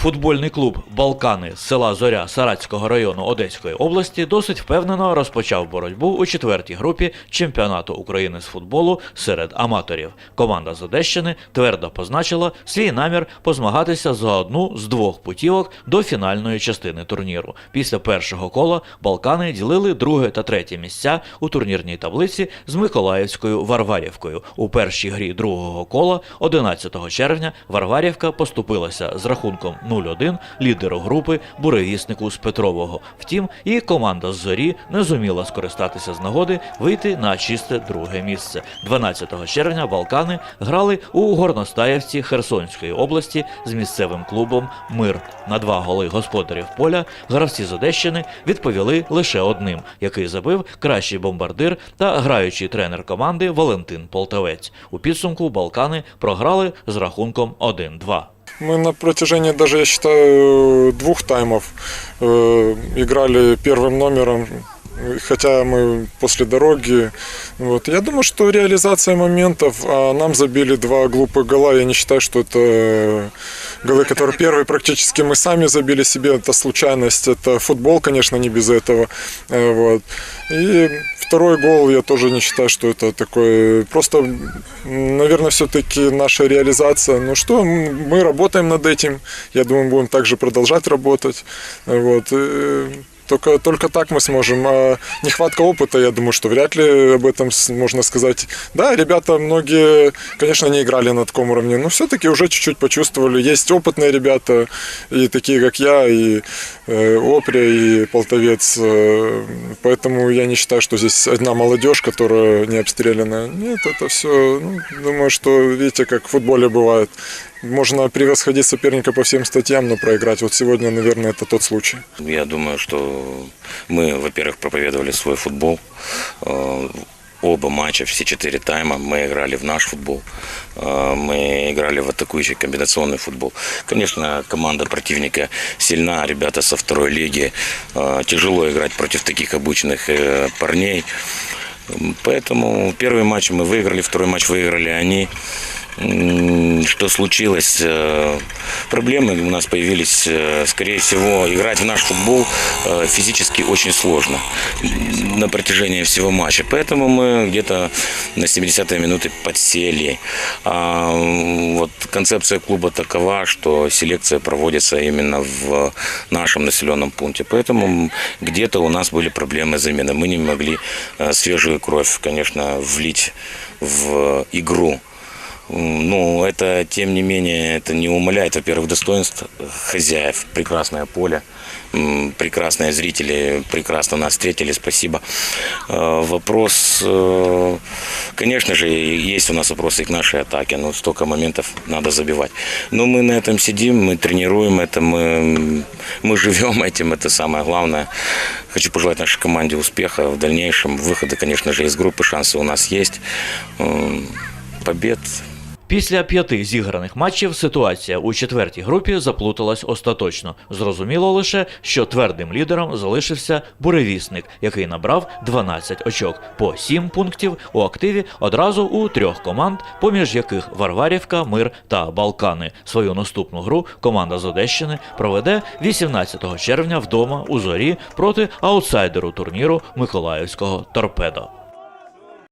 Футбольний клуб Балкани з села Зоря Саратського району Одеської області досить впевнено розпочав боротьбу у четвертій групі чемпіонату України з футболу серед аматорів. Команда з Одещини твердо позначила свій намір позмагатися за одну з двох путівок до фінальної частини турніру. Після першого кола Балкани ділили друге та третє місця у турнірній таблиці з Миколаївською Варварівкою. У першій грі другого кола 11 червня Варварівка поступилася з рахунком 0-1 лідеру групи буревіснику з Петрового. Втім, і команда з зорі не зуміла скористатися з нагоди вийти на чисте друге місце. 12 червня Балкани грали у Горностаєвці Херсонської області з місцевим клубом Мир. На два голи господарів поля гравці з Одещини відповіли лише одним, який забив кращий бомбардир та граючий тренер команди Валентин Полтавець. У підсумку Балкани програли з рахунком 1-2. Мы на протяжении даже, я считаю, двух таймов э, играли первым номером, хотя мы после дороги. Вот. Я думаю, что реализация моментов, а нам забили два глупых гола. Я не считаю, что это голы, которые первые практически мы сами забили себе. Это случайность, это футбол, конечно, не без этого. Э, Вот. И второй гол я тоже не считаю, что это такой... Просто, наверное, все-таки наша реализация. Ну что, мы работаем над этим. Я думаю, будем также продолжать работать. Вот. Только, только так мы сможем. А нехватка опыта, я думаю, что вряд ли об этом можно сказать. Да, ребята многие, конечно, не играли на таком уровне, но все-таки уже чуть-чуть почувствовали. Есть опытные ребята, и такие, как я, и э, Опря, и Полтовец. Э, поэтому я не считаю, что здесь одна молодежь, которая не обстрелянная. Нет, это все, ну, думаю, что, видите, как в футболе бывает. Можно превосходить соперника по всем статьям, но проиграть. Вот сегодня, наверное, это тот случай. Я думаю, что мы, во-первых, проповедовали свой футбол. Э, Оба матча, все четыре тайма мы играли в наш футбол. Э, Мы играли в атакующий комбинационный футбол. Конечно, команда противника сильна, ребята со второй лиги. Э, Тяжело играть против таких обычных парней. Поэтому первый матч мы выиграли, второй матч выиграли они. Что случилось? Э, Проблемы у нас появились. э, Скорее всего, играть в наш футбол э, физически очень сложно на протяжении всего матча. Поэтому мы где-то на 70-е минуты подсели. А, Вот концепция клуба такова, что селекция проводится именно в нашем населенном пункте. Поэтому где-то у нас были проблемы с заменой. Мы не могли свежую кровь, конечно, влить в игру. М, Ну, это, тем не менее, это не умаляет, во-первых, достоинств хозяев. Прекрасное поле, прекрасные зрители, прекрасно нас встретили, спасибо. Э, Вопрос, э, конечно же, есть у нас вопросы к нашей атаке, но столько моментов надо забивать. Но мы на этом сидим, мы тренируем это, мы, мы живем этим, это самое главное. Хочу пожелать нашей команде успеха в дальнейшем. Выходы, конечно же, из группы, шансы у нас есть. Побед Після п'яти зіграних матчів ситуація у четвертій групі заплуталась остаточно. Зрозуміло лише, що твердим лідером залишився буревісник, який набрав 12 очок по 7 пунктів у активі одразу у трьох команд, поміж яких Варварівка, Мир та Балкани. Свою наступну гру команда з Одещини проведе 18 червня вдома у зорі проти аутсайдеру турніру Миколаївського торпедо.